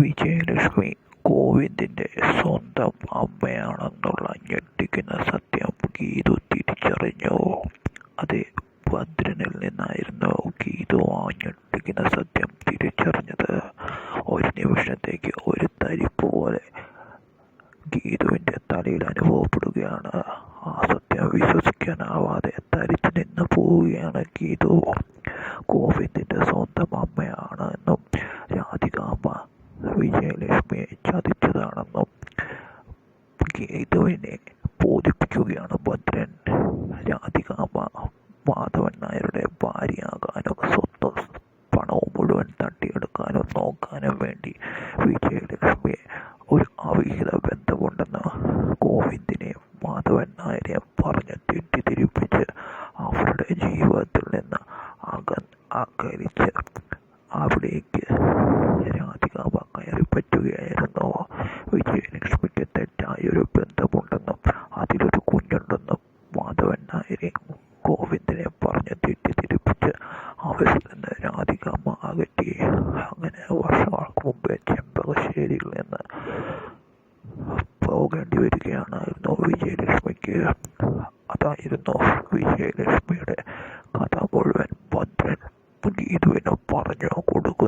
വിജയലക്ഷ്മി ഗോവിന്ദിന്റെ സ്വന്തം അമ്മയാണെന്നുള്ള ഞെട്ടിക്കുന്ന സത്യം ഗീതു തിരിച്ചറിഞ്ഞു. അതെ ഭദ്രനിൽ നിന്നായിരുന്നു ഗീതു ആ ഞെട്ടിക്കുന്ന സത്യം തിരിച്ചറിഞ്ഞത്. ഒരു നിമിഷത്തേക്ക് ഒരു തരിപ്പ് പോലെ ഗീതുവിന്റെ തലയിൽ അനുഭവപ്പെടുകയാണ്. ആ സത്യം വിശ്വസിക്കാനാവാതെ തരിച്ചു നിന്ന് പോവുകയാണ് ഗീതു. ഗോവിന്ദിന്റെ സ്വന്തം അമ്മയാണ് എന്നും രാധികാമ്മ വിജയലക്ഷ്മിയെ ചതിച്ചതാണെന്നും ഗേതുവിനെ ബോധിപ്പിക്കുകയാണ് ഭദ്രൻ. രാധികാമ്മ മാധവൻ നായരുടെ ഭാര്യയാകാനും സ്വത്ത് പണവും മുഴുവൻ തട്ടിയെടുക്കാനും നോക്കാനും വേണ്ടി വിജയലക്ഷ്മിയെ ഒരു അവിഹിത ബന്ധമുണ്ടെന്ന് ഗോവിന്ദിനെ മാധവൻ നായരെ പറഞ്ഞ് തെറ്റിദ്ധരിപ്പിച്ച് അവരുടെ ജീവിതത്തിൽ നിന്ന് അക അകലിച്ച് അവിടേക്ക് രാധികാമ്മ കയറി പറ്റുകയായിരുന്നു വിജയലക്ഷ്മിക്ക് തെറ്റായൊരു ബന്ധമുണ്ടെന്നും അതിലൊരു കുഞ്ഞുണ്ടെന്നും മാധവൻ നായരെ ഗോവിന്ദനെ പറഞ്ഞ് തെറ്റിദ്ധരിപ്പിച്ച് അവരിൽ നിന്ന് രാധികാമ്മ അകറ്റി അങ്ങനെ വർഷങ്ങൾക്ക് മുമ്പേ ചെമ്പകശ്ശേരിയിൽ നിന്ന് പോകേണ്ടി വരികയാണായിരുന്നു വിജയലക്ഷ്മിക്ക്. അതായിരുന്നു വിജയലക്ഷ്മിയുടെ കഥ മുഴുവൻ. ഭദ്രൻ ഗീതുവിന് പറഞ്ഞു കൊടുക്കുന്നത്.